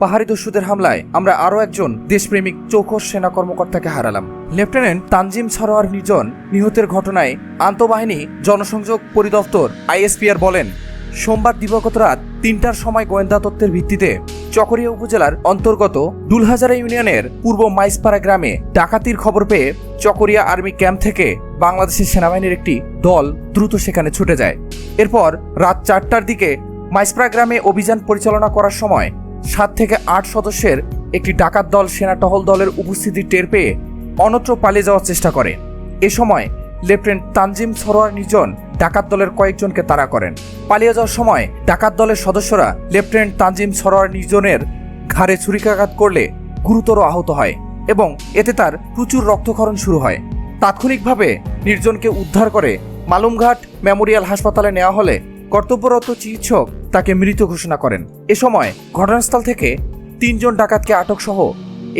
পাহাড়ি দস্যুদের হামলায় আমরা আরও একজন দেশপ্রেমিক চৌখস সেনা কর্মকর্তাকে হারালাম। লেফটেন্যান্ট তানজিম সরোয়ার নিজন নিহতের ঘটনায় আন্তঃবাহিনী জনসংযোগ পরিদপ্তর আইএসপিআর বলেন, সোমবার দিবাগত রাত তিনটার সময় গোয়েন্দা তত্ত্বের ভিত্তিতে চকরিয়া উপজেলার অন্তর্গত দুলহাজারা ইউনিয়নের পূর্ব মাইসপাড়া গ্রামে ডাকাতির খবর পেয়ে চকরিয়া আর্মি ক্যাম্প থেকে বাংলাদেশের সেনাবাহিনীর একটি দল দ্রুত সেখানে ছুটে যায়। এরপর রাত চারটার দিকে মাইসপাড়া গ্রামে অভিযান পরিচালনা করার সময় সাত থেকে আট সদস্যের একটি ডাকাত দল সেনা টহল দলের উপস্থিতি টের পেয়ে অন্যত্র পালিয়ে যাওয়ার চেষ্টা করে। এ সময় লেফটেন্যান্ট তানজিম সরোয়ার নিজন ডাকাত দলের কয়েকজনকে তাড়া করেন। পালিয়ে যাওয়ার সময় ডাকাত দলের সদস্যরা লেফটেন্যান্ট তানজিম সরোয়ার নিজনের ঘাড়ে ছুরিকাঘাত করলে গুরুতর আহত হয় এবং এতে তার প্রচুর রক্তক্ষরণ শুরু হয়। তাৎক্ষণিকভাবে নির্জনকে উদ্ধার করে মালুমঘাট মেমোরিয়াল হাসপাতালে নেওয়া হলে কর্তব্যরত চিকিৎসক তাকে মৃত ঘোষণা করেন। এ সময় ঘটনাস্থল থেকে তিনজন ডাকাতকে আটক সহ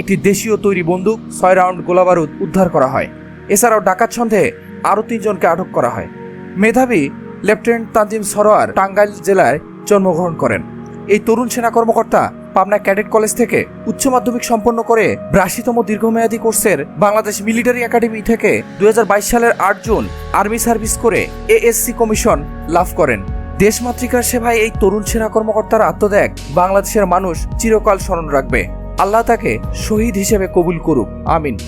একটি দেশীয় তৈরি বন্দুক, ছয় রাউন্ড গোলাবারুদ উদ্ধার করা হয়। এছাড়াও ডাকাত সন্দেহে আরও তিনজনকে আটক করা হয়। মেধাবী লেফটেন্যান্ট তানজিম সরোয়ার টাঙ্গাইল জেলায় জন্মগ্রহণ করেন। এই তরুণ সেনা কর্মকর্তা পাবনা ক্যাডেট কলেজ থেকে উচ্চ মাধ্যমিক সম্পন্ন করে বিরাশিতম দীর্ঘমেয়াদী কোর্সের বাংলাদেশ মিলিটারি একাডেমি থেকে দু হাজার বাইশ সালের আট জুন আর্মি সার্ভিস করে এএসসি কমিশন লাভ করেন। দেশমাতৃকার সেবায় এই তরুণ সেনা কর্মকর্তার আত্মত্যাগ বাংলাদেশের মানুষ চিরকাল স্মরণ রাখবে। আল্লাহ তাকে শহীদ হিসেবে কবুল করুক। আমিন।